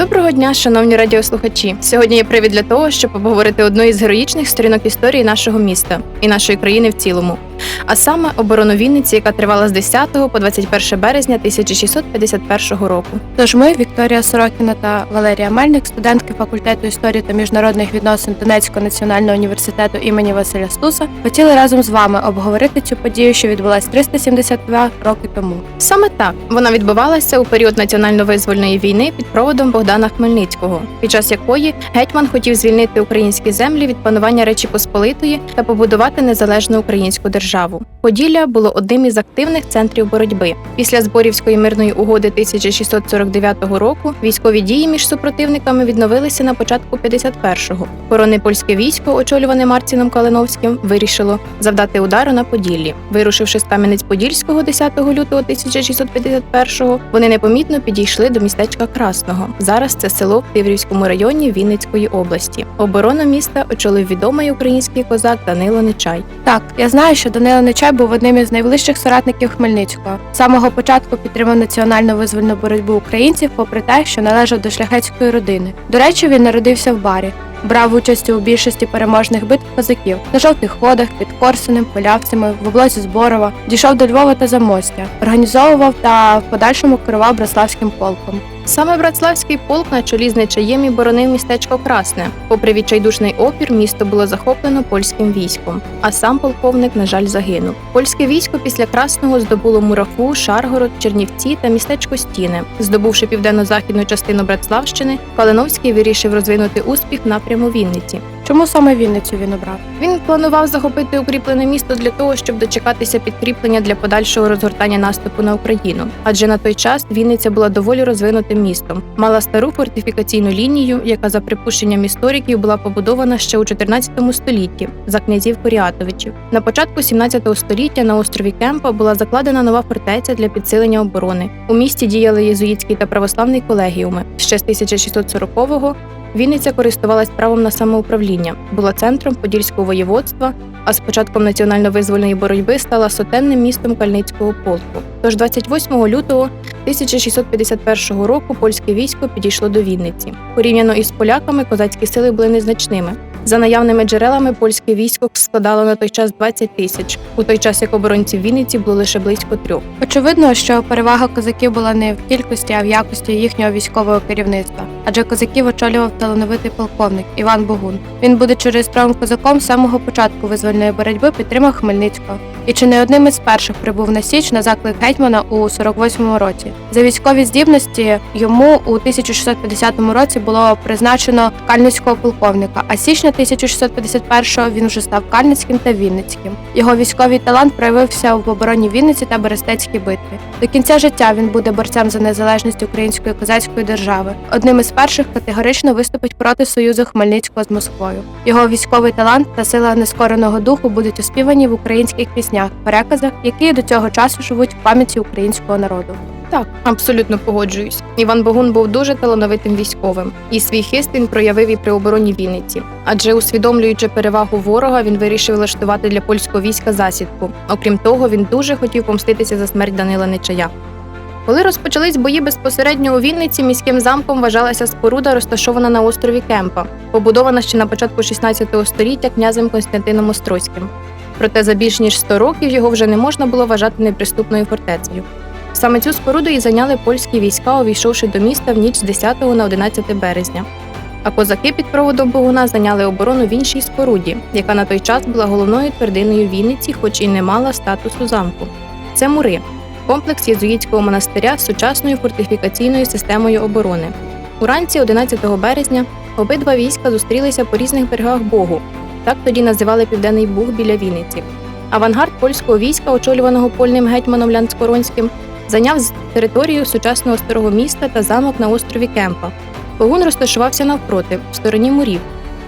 Доброго дня, шановні радіослухачі. Сьогодні є привід для того, щоб обговорити одну із героїчних сторінок історії нашого міста і нашої країни в цілому. А саме оборону Вінниці, яка тривала з 10 по 21 березня 1651 року. Тож ми, Вікторія Сорокіна та Валерія Мельник, студентки факультету історії та міжнародних відносин Донецького національного університету імені Василя Стуса, хотіли разом з вами обговорити цю подію, що відбулась 372 роки тому. Саме так вона відбувалася у період національно-визвольної війни під проводом Богдана Хмельницького, під час якої гетьман хотів звільнити українські землі від панування Речі Посполитої та побудувати незалежну українську державу. Поділля було одним із активних центрів боротьби. Після зборівської мирної угоди 1649 року військові дії між супротивниками відновилися на початку 51-го. Коронне польське військо, очолюване Марціном Калиновським, вирішило завдати удару на Поділлі. Вирушивши з Кам'янець-Подільського 10 лютого 1651-го, вони непомітно підійшли до містечка Красного. Зараз це село в Тиврівському районі Вінницької області. Оборону міста очолив відомий український козак Данило Нечай. Так, я знаю, що Данило Нечай був одним із найближчих соратників Хмельницького. З самого початку підтримав національну визвольну боротьбу українців, попри те, що належав до шляхетської родини. До речі, він народився в барі. Брав участь у більшості переможних битв козаків на жовтих ходах під Корсунем, Полявцями, в облозі Зборова, дійшов до Львова та Замостя, організовував та в подальшому керував Браславським полком. Саме Братславський полк на чолі з Нечаєм і боронив містечко Красне. Попри відчайдушний опір, місто було захоплено польським військом, а сам полковник, на жаль, загинув. Польське військо після Красного здобуло Мурафу, Шаргород, Чернівці та містечко Стіни. Здобувши південно-західну частину Братславщини, Калиновський вирішив розвинути успіх напряму Вінниці. Чому саме Вінницю він обрав? Він планував захопити укріплене місто для того, щоб дочекатися підкріплення для подальшого розгортання наступу на Україну. Адже на той час Вінниця була доволі розвинутим містом, мала стару фортифікаційну лінію, яка за припущенням істориків була побудована ще у 14 столітті за князів Коріатовичів. На початку 17 століття на острові Кемпа була закладена нова фортеця для підсилення оборони. У місті діяли єзуїтський та православний колегіуми. Ще з 1640-го Вінниця користувалась правом на самоуправління, була центром Подільського воєводства, а з початком національно-визвольної боротьби стала сотенним містом Кальницького полку. Тож 28 лютого 1651 року польське військо підійшло до Вінниці. Порівняно із поляками козацькі сили були незначними. За наявними джерелами польське військо складало на той час 20 тисяч, у той час як оборонців Вінниці було лише близько трьох. Очевидно, що перевага козаків була не в кількості, а в якості їхнього військового керівництва. Адже козаків очолював талановитий полковник Іван Богун. Він, будучи реєстровим козаком, з самого початку визвольної боротьби підтримав Хмельницького. І чи не одним із перших прибув на Січ на заклик гетьмана у 48-му році. За військові здібності йому у 1650 році було призначено кальницького полковника, а січня 1651-го він вже став кальницьким та вінницьким. Його військовий талант проявився в обороні Вінниці та Берестецькій битві. До кінця життя він буде борцем за незалежність української козацької держави. Одним із перших категорично виступить проти союзу Хмельницького з Москвою. Його військовий талант та сила нескореного духу будуть оспівані в українських піснях, переказах, які до цього часу живуть в пам'яті українського народу. Так, абсолютно погоджуюсь. Іван Богун був дуже талановитим військовим, і свій хист він проявив і при обороні Вінниці. Адже усвідомлюючи перевагу ворога, він вирішив влаштувати для польського війська засідку. Окрім того, він дуже хотів помститися за смерть Данила Нечая. Коли розпочались бої безпосередньо у Вінниці, міським замком вважалася споруда, розташована на острові Кемпа, побудована ще на початку 16 століття князем Константином Острозьким. Проте за більш ніж 100 років його вже не можна було вважати неприступною фортецею. Саме цю споруду і зайняли польські війська, увійшовши до міста в ніч з 10 на 11 березня. А козаки під проводом Богуна зайняли оборону в іншій споруді, яка на той час була головною твердиною Вінниці, хоч і не мала статусу замку. Це мури, комплекс єзуїтського монастиря з сучасною фортифікаційною системою оборони. Уранці 11 березня обидва війська зустрілися по різних берегах Богу. Так тоді називали Південний Буг біля Вінниці. Авангард польського війська, очолюваного польним гетьманом Лянскоронським, зайняв територію сучасного старого міста та замок на острові Кемпа. Погун розташувався навпроти, в стороні мурів.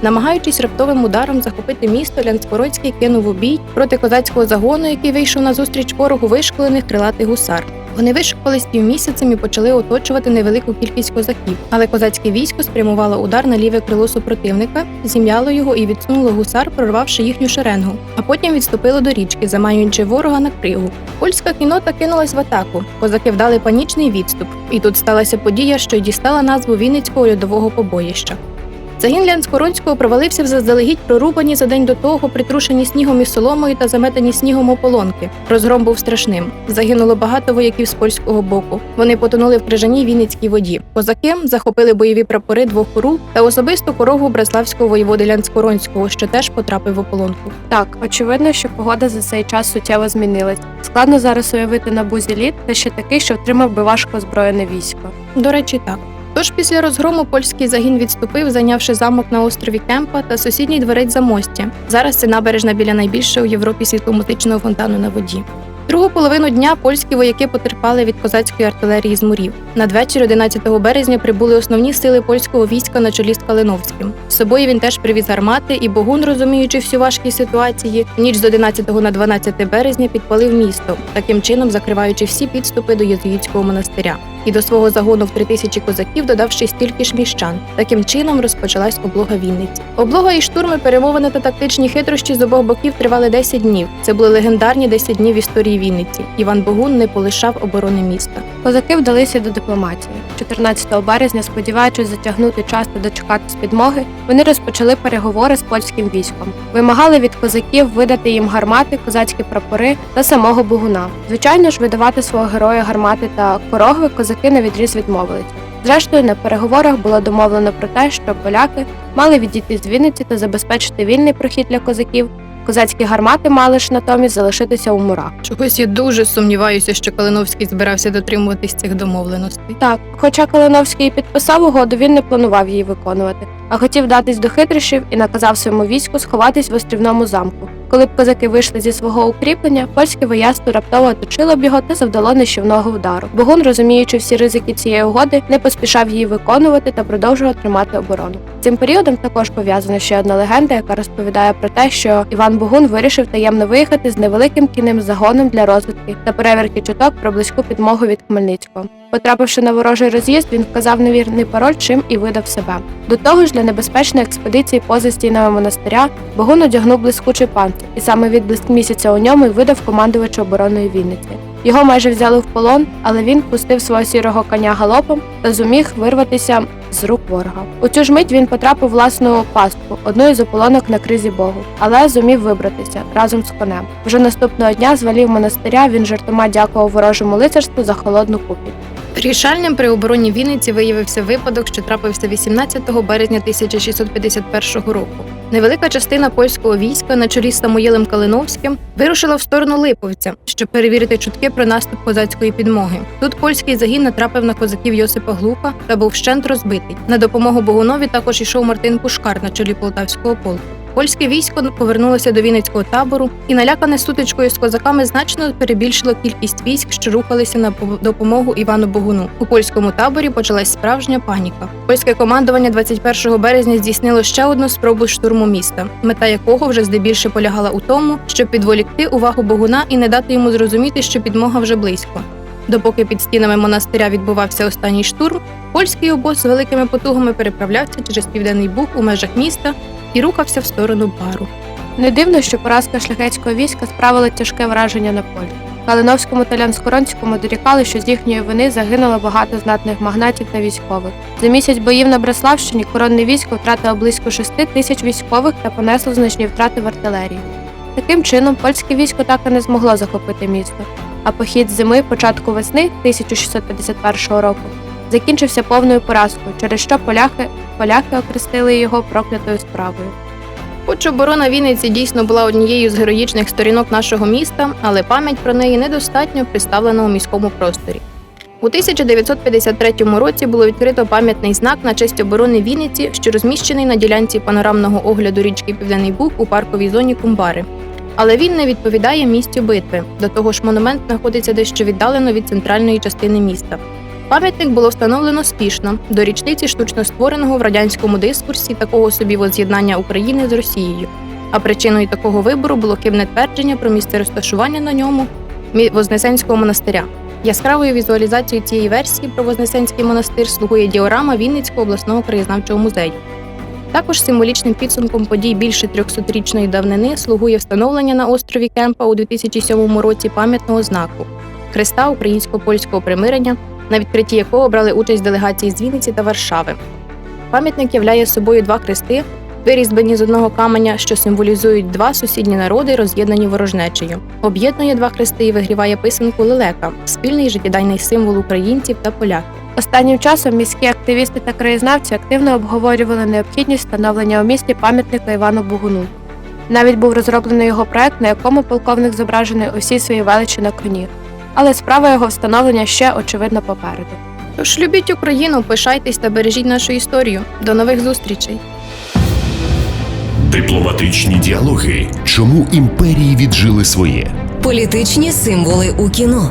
Намагаючись раптовим ударом захопити місто, Лянскородський кинув у бій проти козацького загону, який вийшов на зустріч ворогу вишколених крилатих гусар. Вони вишукувались півмісяцем і почали оточувати невелику кількість козаків, але козацьке військо спрямувало удар на ліве крило супротивника, зім'яло його і відсунуло гусар, прорвавши їхню шеренгу, а потім відступило до річки, заманюючи ворога на кригу. Польська кінота кинулась в атаку. Козаки вдали панічний відступ, і тут сталася подія, що й дістала назву Вінницького льодового побоїща. Загін Лянськоронського провалився в заздалегідь прорубані за день до того, притрушені снігом і соломою та заметані снігом ополонки. Розгром був страшним. Загинуло багато вояків з польського боку. Вони потонули в крижаній Вінницькій воді. Козаки захопили бойові прапори двох ору та особисту корову браславського воєводи Лянськоронського, що теж потрапив в ополонку. Так, очевидно, що погода за цей час суттєво змінилась. Складно зараз уявити на бузі лід, та ще такий, що втримав би важко озброєне військо. До речі, так. Тож після розгрому польський загін відступив, зайнявши замок на острові Кемпа та сусідній дворець Замостя. Зараз це набережна біля найбільшого у Європі світломузичного фонтану на воді. Другу половину дня польські вояки потерпали від козацької артилерії з мурів. Надвечір 11 березня прибули основні сили польського війська на чолі з Калиновським. З собою він теж привіз гармати, і Богун, розуміючи всю важкість ситуації, ніч з 11 на 12 березня підпалив місто, таким чином закриваючи всі підступи до єзуїтського монастиря. І до свого загону в три тисячі козаків додав ще стільки ж міщан. Таким чином розпочалась облога Вінниці. Облога і штурми, перемовини та тактичні хитрощі з обох боків тривали 10 днів. Це були легендарні 10 днів історії Вінниці. Іван Богун не полишав оборони міста. Козаки вдалися до дипломатії. 14 березня, сподіваючись затягнути час та дочекатись підмоги, вони розпочали переговори з польським військом. Вимагали від козаків видати їм гармати, козацькі прапори та самого Богуна. Звичайно ж, видавати свого героя гармати та корогви козаки на відріз відмовились. Зрештою, на переговорах було домовлено про те, що поляки мали відійти з Вінниці та забезпечити вільний прохід для козаків. Козацькі гармати мали ж натомість залишитися у мурах. Чогось я дуже сумніваюся, що Калиновський збирався дотримуватись цих домовленостей. Так, хоча Калиновський підписав угоду, він не планував її виконувати, а хотів датись до хитрощів і наказав своєму війську сховатись в острівному замку. Коли б козаки вийшли зі свого укріплення, польське вояство раптово оточило б його та завдало нищівного удару. Богун, розуміючи всі ризики цієї угоди, не поспішав її виконувати та продовжував тримати оборону. Цим періодом також пов'язана ще одна легенда, яка розповідає про те, що Іван Богун вирішив таємно виїхати з невеликим кінним загоном для розвідки та перевірки чуток про близьку підмогу від Хмельницького. Потрапивши на ворожий роз'їзд, він вказав невірний пароль, чим і видав себе. До того ж, для небезпечної експедиції поза стінами монастиря Богун одягнув блискучий панцир, і саме відблиск місяця у ньому й видав командувача обороною Вінниці. Його майже взяли в полон, але він пустив свого сірого коня галопом та зуміг вирватися з рук ворога. У цю ж мить він потрапив власну пастку, одну із ополонок на кризі Богу, але зумів вибратися разом з конем. Вже наступного дня з валів монастиря він жартома дякував ворожому лицарству за холодну купіль. Рішальним при обороні Вінниці виявився випадок, що трапився 18 березня 1651 року. Невелика частина польського війська на чолі з Самуїлем Калиновським вирушила в сторону Липовця, щоб перевірити чутки про наступ козацької підмоги. Тут польський загін натрапив на козаків Йосипа Глуха та був вщент розбитий. На допомогу Богунові також йшов Мартин Пушкар на чолі полтавського полку. Польське військо повернулося до Вінницького табору і налякане сутичкою з козаками значно перебільшило кількість військ, що рухалися на допомогу Івану Богуну. У польському таборі почалась справжня паніка. Польське командування 21 березня здійснило ще одну спробу штурму міста, мета якого вже здебільше полягала у тому, щоб підволікти увагу Богуна і не дати йому зрозуміти, що підмога вже близько. Допоки під стінами монастиря відбувався останній штурм, польський обоз великими потугами переправлявся через південний буг у межах міста і рухався в сторону бару. Не дивно, що поразка шляхетського війська справила тяжке враження на полі. Калиновському та Лянскоронському дорікали, що з їхньої вини загинуло багато знатних магнатів та військових. За місяць боїв на Бреславщині коронне військо втратило близько 6 тисяч військових та понесло значні втрати в артилерії. Таким чином, польське військо так і не змогло захопити місто, а похід зими початку весни 1651 року закінчився повною поразкою, через що поляки, поляки окрестили його проклятою справою. Хоч оборона Вінниці дійсно була однією з героїчних сторінок нашого міста, але пам'ять про неї недостатньо представлена у міському просторі. У 1953 році було відкрито пам'ятний знак на честь оборони Вінниці, що розміщений на ділянці панорамного огляду річки Південний Буг у парковій зоні Кумбари. Але він не відповідає місцю битви. До того ж, монумент знаходиться дещо віддалено від центральної частини міста. Пам'ятник було встановлено спішно до річниці штучно створеного в радянському дискурсі такого собі воз'єднання України з Росією. А причиною такого вибору було хибне твердження про місце розташування на ньому Вознесенського монастиря. Яскравою візуалізацією цієї версії про Вознесенський монастир слугує діорама Вінницького обласного краєзнавчого музею. Також символічним підсумком подій більше 300-річної давнини слугує встановлення на острові Кемпа у 2007 році пам'ятного знаку Христа українсько-польського примирення, на відкритті якого брали участь делегації з Вінниці та Варшави. Пам'ятник являє собою два хрести, вирізблені з одного каменя, що символізують два сусідні народи, роз'єднані ворожнечею. Об'єднує два хрести і вигріває писанку лелека, спільний життєдайний символ українців та поляків. Останнім часом міські активісти та краєзнавці активно обговорювали необхідність встановлення у місті пам'ятника Івану Богуну. Навіть був розроблений його проект, на якому полковник зображений у всій своїй величі на коні. Але справа його встановлення ще очевидно попереду. Тож любіть Україну, пишайтесь та бережіть нашу історію. До нових зустрічей! Дипломатичні діалоги. Чому імперії віджили своє? Політичні символи у кіно.